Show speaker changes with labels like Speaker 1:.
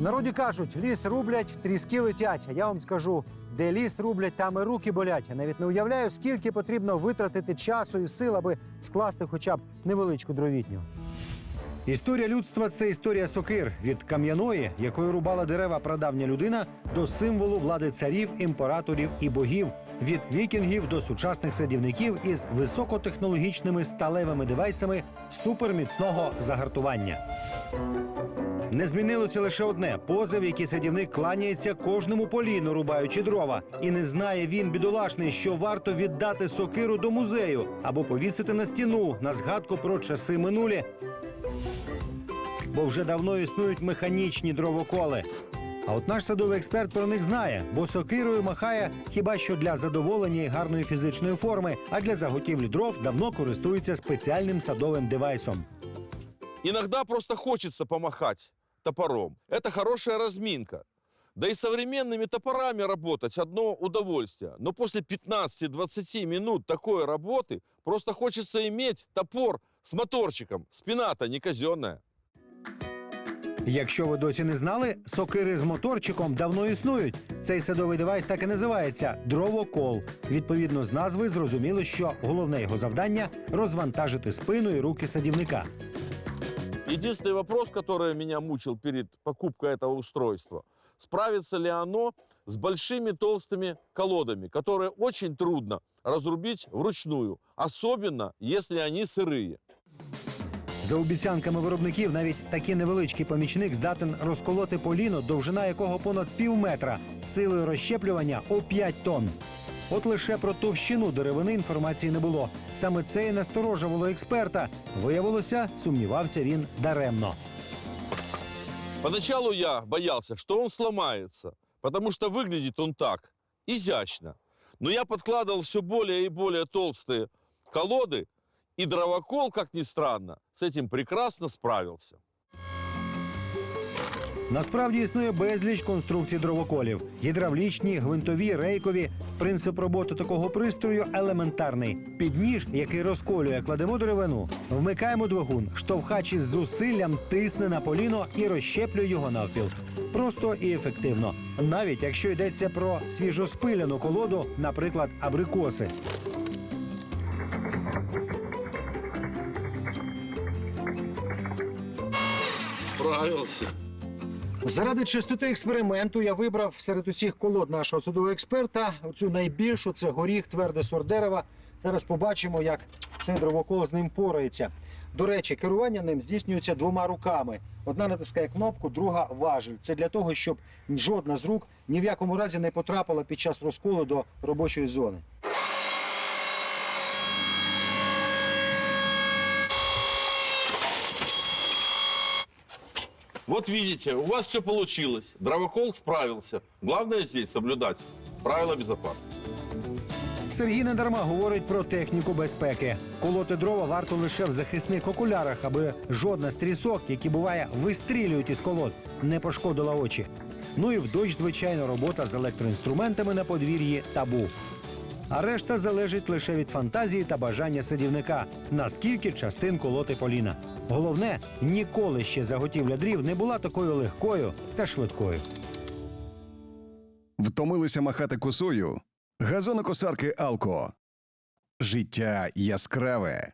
Speaker 1: Народі кажуть, ліс рублять, тріски летять. А я вам скажу, де ліс рублять, там і руки болять. Я навіть не уявляю, скільки потрібно витратити часу і сил, аби скласти хоча б невеличку дровітню. Історія людства це історія сокир від кам'яної, якою рубала дерева прадавня людина, до символу влади царів, імператорів і богів, від вікінгів до сучасних садівників із високотехнологічними сталевими девайсами суперміцного загартування. Не змінилося лише одне поза, в який садівник кланяється кожному поліну, рубаючи дрова. І не знає він, бідолашний, що варто віддати сокиру до музею або повісити на стіну на згадку про часи минулі. Бо вже давно існують механічні дровоколи. А от наш садовий експерт про них знає, бо сокирою махає хіба що для задоволення і гарної фізичної форми, а для заготівлі дров давно користується спеціальним садовим девайсом.
Speaker 2: Иногда просто хочется помахать топором. Это хорошая разминка. Да и современными топорами работать одно удовольствие. Но после 15-20 минут такой работы просто хочется иметь топор с моторчиком. Спина-то не казенная.
Speaker 1: Якщо ви досі не знали, сокири з моторчиком давно існують. Цей садовий девайс так і називається дровокол. Відповідно з назви зрозуміло, що головне його завдання розвантажити спину і руки садівника.
Speaker 2: Единственный вопрос, который меня мучил перед покупкой этого устройства, справится ли оно с большими толстыми колодами, которые очень трудно разрубить вручную, особенно если они сырые.
Speaker 1: За обіцянками виробників, навіть такий невеличкий помічник здатен розколоти поліно, довжина якого понад пів метра, з силою розщеплювання у 5 тонн. От лише про товщину деревини інформації не було. Саме це і насторожувало експерта. Виявилося, сумнівався він даремно.
Speaker 2: Поначалу я боялся, что он сломается, потому что выглядит он так, изящно. Но я подкладывал все более и более толстые колоды, и дровокол, как ни странно, с этим прекрасно справился.
Speaker 1: Насправді існує безліч конструкцій дровоколів: гідравлічні, гвинтові, рейкові. Принцип роботи такого пристрою елементарний. Під ніж, який розколює, кладемо деревину, вмикаємо двигун, штовхач із зусиллям тисне на поліно і розщеплює його навпіл. Просто і ефективно, навіть якщо йдеться про свіжоспиляну колоду, наприклад, абрикоси.
Speaker 2: Справился.
Speaker 1: Заради чистоти експерименту я вибрав серед усіх колод нашого судового експерта оцю найбільшу це горіх, тверде сорт дерева. Зараз побачимо, як цей дровокол з ним порається. До речі, керування ним здійснюється двома руками. Одна натискає кнопку, друга важель. Це для того, щоб жодна з рук ні в якому разі не потрапила під час розколу до робочої зони.
Speaker 2: Вот видите, у вас все получилось. Дровокол справился. Главное здесь соблюдать правила безопасности.
Speaker 1: Сергій недарма говорить про техніку безпеки. Колоти дрова варто лише в захисних окулярах, аби жодна з трісок, які буває, вистрілюють із колод, не пошкодила очі. Ну і в дощ, звичайно, робота з електроінструментами на подвір'ї табу. А решта залежить лише від фантазії та бажання садівника, наскільки частин колоти поліна. Головне, ніколи ще заготівля дрів не була такою легкою та швидкою.
Speaker 3: Втомилися махати косою? Газонокосарки Алко. Життя яскраве.